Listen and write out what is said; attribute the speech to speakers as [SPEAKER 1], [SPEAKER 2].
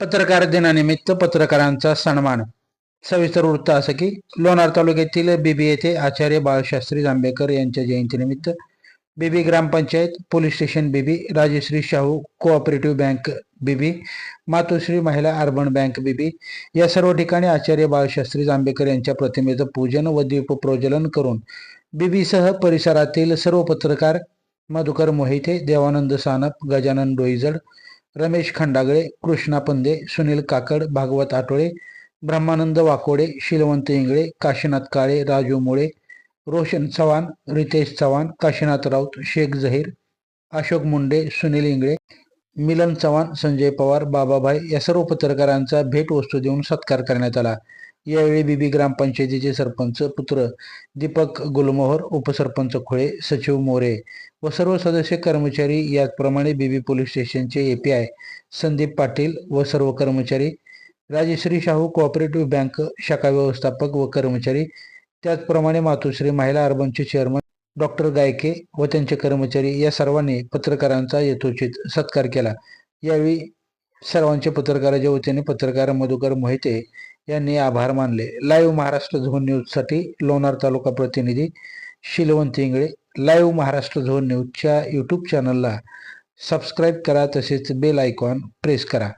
[SPEAKER 1] पत्रकार दिनानिमित्त पत्रकारांचा सन्मान. सविस्तर वृत्त असं की लोणार तालुक्यातील बीबी येथे आचार्य बाळशास्त्री जांभेकर यांच्या जयंतीनिमित्त Bibi gram panchayat police station Bibi Rajshri Shahu cooperative bank Bibi Matoshri महिला अर्बन बँक बीबी या सर्व ठिकाणी आचार्य बाळशास्त्री जांभेकर यांच्या प्रतिमेचं पूजन व दीपप्रज्वलन करून बीबीसह परिसरातील सर्व पत्रकार मधुकर मोहिते देवानंद सानप गजानन डोईजड रमेश खंडागळे कृष्णा पंदे सुनील काकड भागवत आठोळे ब्रह्मानंद वाकोडे शिलवंत इंगळे काशीनाथ काळे राजू मुळे रोशन चव्हाण रितेश चव्हाण काशीनाथ राऊत शेख झहीर अशोक मुंडे सुनील इंगळे मिलन चव्हाण संजय पवार बाबाभाई या सर्व पत्रकारांचा भेटवस्तू देऊन सत्कार करण्यात आला. यावेळी बीबी ग्रामपंचायतीचे सरपंच पुत्र दीपक गुलमोहर उपसरपंच खुळे सचिव मोरे व सर्व सदस्य कर्मचारी याचप्रमाणे बीबी पोलीस स्टेशनचे एपीआय संदीप पाटील व सर्व कर्मचारी राजश्री शाहू कोऑपरेटिव्ह बँक शाखा व्यवस्थापक व कर्मचारी त्याचप्रमाणे मातोश्री महिला अर्बनचे चेअरमन डॉक्टर गायके व त्यांचे कर्मचारी या सर्वांनी पत्रकारांचा यथोचित सत्कार केला. यावेळी सर्वांचे पत्रकाराच्या वतीने पत्रकार मधुकर मोहिते यांनी आभार मानले. लाईव्ह महाराष्ट्र झोन न्यूजसाठी लोणार तालुका प्रतिनिधी शिलवंत इंगळे. लाईव्ह महाराष्ट्र झोन न्यूजच्या यूट्यूब चॅनलला सबस्क्राईब करा तसेच बेल आयकॉन प्रेस करा.